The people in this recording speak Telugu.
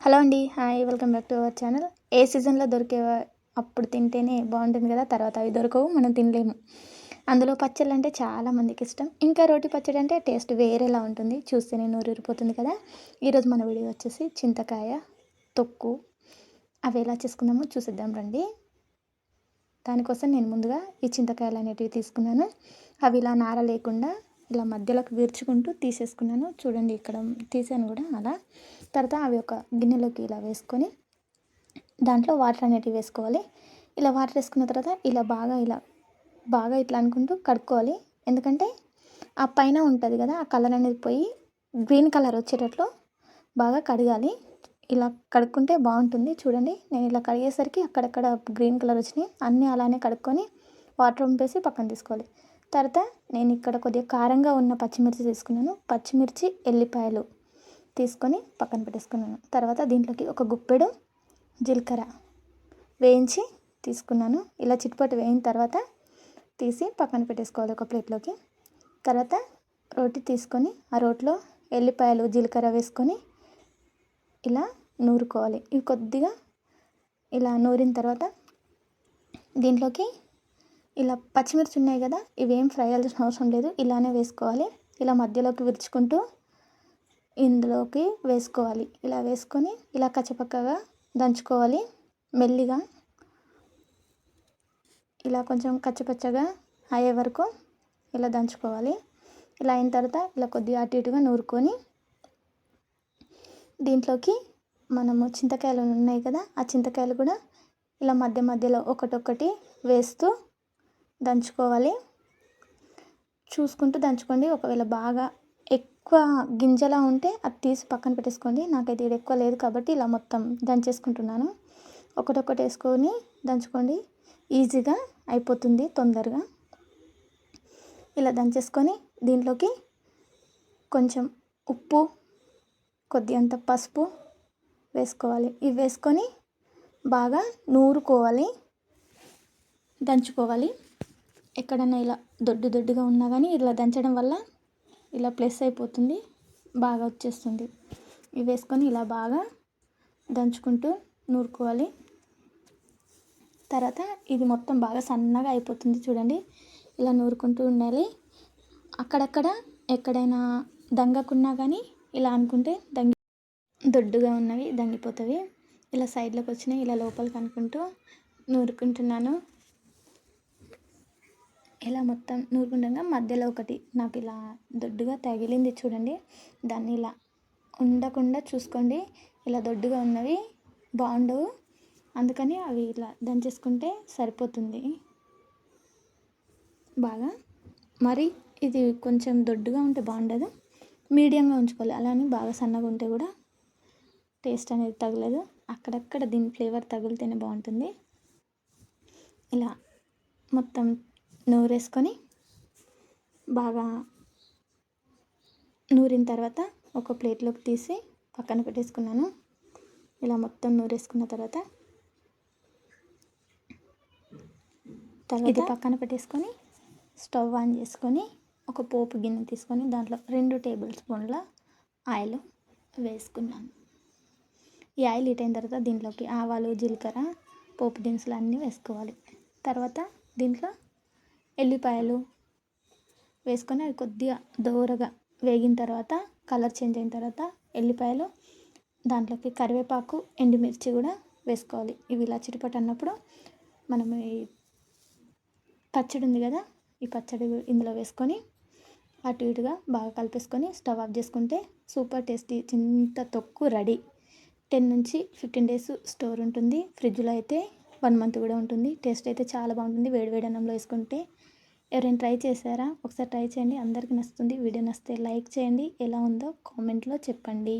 హలో అండి hi welcome back to our channel. ఏ సీజన్లో దొరికే అప్పుడు తింటేనే బాగుంటుంది కదా తర్వాత అవి దొరకవు మనం తినలేము. అందులో పచ్చళ్ళు అంటే చాలా మందికి ఇష్టం. ఇంకా రోటి పచ్చడి అంటే టేస్ట్ వేరేలా ఉంటుంది. చూస్తేనే నోరూరిపోతుంది కదా. ఈరోజు మన వీడియో వచ్చేసి చింతకాయ తొక్కు. అవి ఎలా చేసుకుందామో చూసిద్దాం రండి. దానికోసం నేను ముందుగా ఈ చింతకాయలు అనేటివి తీసుకున్నాను. అవి ఇలా నార లేకుండా ఇలా మధ్యలోకి విరుచుకుంటూ తీసేసుకున్నాను. చూడండి ఇక్కడ తీసాను కూడా అలా. తర్వాత అవి ఒక గిన్నెలోకి ఇలా వేసుకొని దాంట్లో వాటర్ అనేటివి వేసుకోవాలి. ఇలా వాటర్ వేసుకున్న తర్వాత ఇలా బాగా ఇలా బాగా ఇట్లా అనుకుంటూ కడుక్కోవాలి. ఎందుకంటే ఆ పైన ఉంటుంది కదా ఆ కలర్ అనేది పోయి గ్రీన్ కలర్ వచ్చేటట్లు బాగా కడగాలి. ఇలా కడుక్కుంటే బాగుంటుంది. చూడండి నేను ఇలా కడిగేసరికి అక్కడక్కడ గ్రీన్ కలర్ వచ్చినాయి. అన్నీ అలానే కడుక్కొని వాటర్ పంపేసి పక్కన తీసుకోవాలి. తర్వాత నేను ఇక్కడ కొద్దిగా కారంగా ఉన్న పచ్చిమిర్చి తీసుకున్నాను. పచ్చిమిర్చి ఎల్లిపాయలు తీసుకొని పక్కన పెట్టేసుకున్నాను. తర్వాత దీంట్లోకి ఒక గుప్పెడు జీలకర్ర వేయించి తీసుకున్నాను. ఇలా చిట్టుపట్టు వేయిన తర్వాత తీసి పక్కన పెట్టేసుకోవాలి ఒక ప్లేట్లోకి. తర్వాత రోటి తీసుకొని ఆ రోట్లో ఎల్లిపాయలు జీలకర్ర వేసుకొని ఇలా నూరుకోవాలి. ఇవి కొద్దిగా ఇలా నూరిన తర్వాత దీంట్లోకి ఇలా పచ్చిమిర్చి ఉన్నాయి కదా ఇవేం ఫ్రై చేయాల్సిన అవసరం లేదు. ఇలానే వేసుకోవాలి. ఇలా మధ్యలోకి విరుచుకుంటూ ఇందులోకి వేసుకోవాలి. ఇలా వేసుకొని ఇలా కచ్చపక్కగా దంచుకోవాలి. మెల్లిగా ఇలా కొంచెం కచ్చపచ్చగా అయ్యే వరకు ఇలా దంచుకోవాలి. ఇలా అయిన తర్వాత ఇలా కొద్దిగా అటు ఇటుగా నూరుకొని దీంట్లోకి మనము చింతకాయలు ఉన్నాయి కదా ఆ చింతకాయలు కూడా ఇలా మధ్య మధ్యలో ఒకటొక్కటి వేస్తూ దంచుకోవాలి. చూసుకుంటూ దంచుకోండి. ఒకవేళ బాగా ఎక్కువ గింజలా ఉంటే అది తీసి పక్కన పెట్టేసుకోండి. నాకైతే ఇది ఎక్కువ లేదు కాబట్టి ఇలా మొత్తం దంచేసుకుంటున్నాను. ఒకటొకటి వేసుకొని దంచుకోండి. ఈజీగా అయిపోతుంది తొందరగా. ఇలా దంచేసుకొని దీంట్లోకి కొంచెం ఉప్పు కొద్దిగంత పసుపు వేసుకోవాలి. ఇవి వేసుకొని బాగా నూరుకోవాలి. దంచుకోవాలి. ఎక్కడన్నా ఇలా దొడ్డు దొడ్డుగా ఉన్నా కానీ ఇలా దంచడం వల్ల ఇలా ప్లస్ అయిపోతుంది బాగా వచ్చేస్తుంది. ఇవి వేసుకొని ఇలా బాగా దంచుకుంటూ నూరుకోవాలి. తర్వాత ఇది మొత్తం బాగా సన్నగా అయిపోతుంది చూడండి. ఇలా నూరుకుంటూ ఉండాలి. అక్కడక్కడ ఎక్కడైనా దంగకున్నా కానీ ఇలా అనుకుంటే దంగి దొడ్డుగా ఉన్నవి దంగిపోతుంది ఇలా సైడ్లోకి వచ్చినాయి ఇలా లోపలికి అనుకుంటూ నూరుకుంటున్నాను. ఇలా మొత్తం నూరుకుండగా మధ్యలో ఒకటి నాకు ఇలా దొడ్డుగా తగిలింది చూడండి. దాన్ని ఇలా ఉండకుండా చూసుకోండి. ఇలా దొడ్డుగా ఉన్నవి బాగుండవు. అందుకని అవి ఇలా దంచేసుకుంటే సరిపోతుంది. బాగా? మరి ఇది కొంచెం దొడ్డుగా ఉంటే బాగుండదు. మీడియంగా ఉంచుకోవాలి. అలానే బాగా సన్నగా ఉంటే కూడా టేస్ట్ అనేది తగలదు. అక్కడక్కడ దీని ఫ్లేవర్ తగిలితేనే బాగుంటుంది. ఇలా మొత్తం నూరేసుకొని బాగా నూరిన తర్వాత ఒక ప్లేట్లోకి తీసి పక్కన పెట్టేసుకున్నాను. ఇలా మొత్తం నూరేసుకున్న తర్వాత ఇది పక్కన పెట్టేసుకొని స్టవ్ ఆన్ చేసుకొని ఒక పోపు గిన్నె తీసుకొని దాంట్లో రెండు టేబుల్ స్పూన్ల ఆయిల్ వేసుకున్నాను. ఈ ఆయిల్ హీట్ అయిన తర్వాత దీంట్లోకి ఆవాలు జీలకర్ర పోపు దినుసులు అన్నీ వేసుకోవాలి. తర్వాత దీంట్లో ఎల్లిపాయలు వేసుకొని అవి కొద్దిగా దోరగా వేగిన తర్వాత కలర్ చేంజ్ అయిన తర్వాత ఎల్లిపాయలు దాంట్లోకి కరివేపాకు ఎండుమిర్చి కూడా వేసుకోవాలి. ఇవి ఇలా చిటిపట అన్నప్పుడు మనం ఈ పచ్చడి ఉంది కదా ఈ పచ్చడి ఇందులో వేసుకొని అటు ఇటుగా బాగా కలిపేసుకొని స్టవ్ ఆఫ్ చేసుకుంటే సూపర్ టేస్టీ చింత తొక్కు రెడీ. టెన్ నుంచి ఫిఫ్టీన్ డేస్ స్టోర్ ఉంటుంది. ఫ్రిడ్జ్లో అయితే వన్ మంత్ కూడా ఉంటుంది. టేస్ట్ అయితే చాలా బాగుంటుంది. వేడి వేడి అన్నంలో వేసుకుంటే ఎవరైనా ట్రై చేశారా? ఒకసారి ట్రై చేయండి. అందరికీ నచ్చుతుంది. వీడియో నచ్చితే లైక్ చేయండి. ఎలా ఉందో కామెంట్లో చెప్పండి.